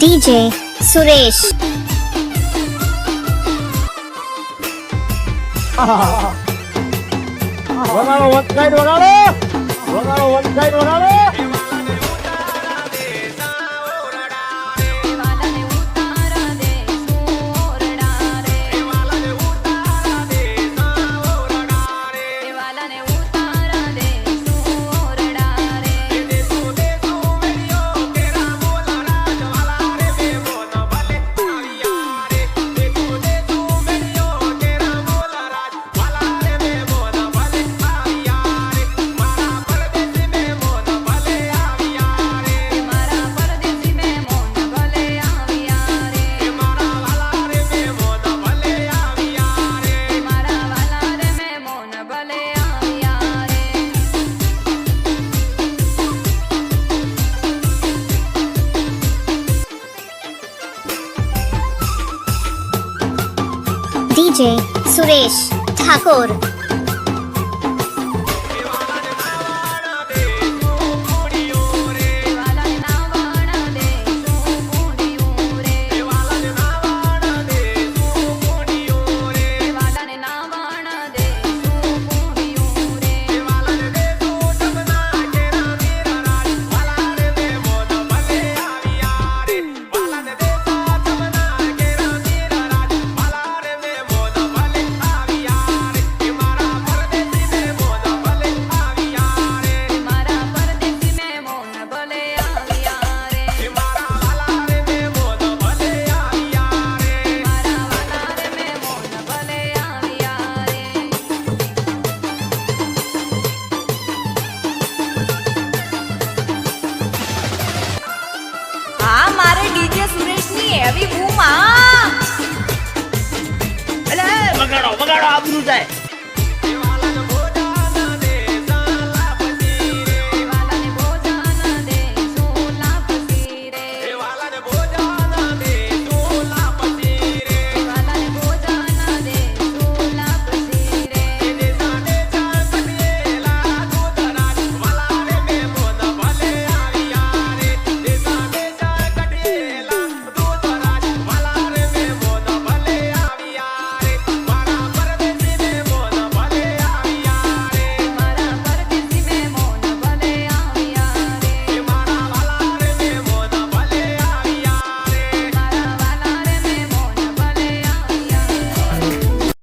DJ Suresh. વગાડો વગાડો વગાડો. વગાડો ડીજે સુરેશ ઠાકોર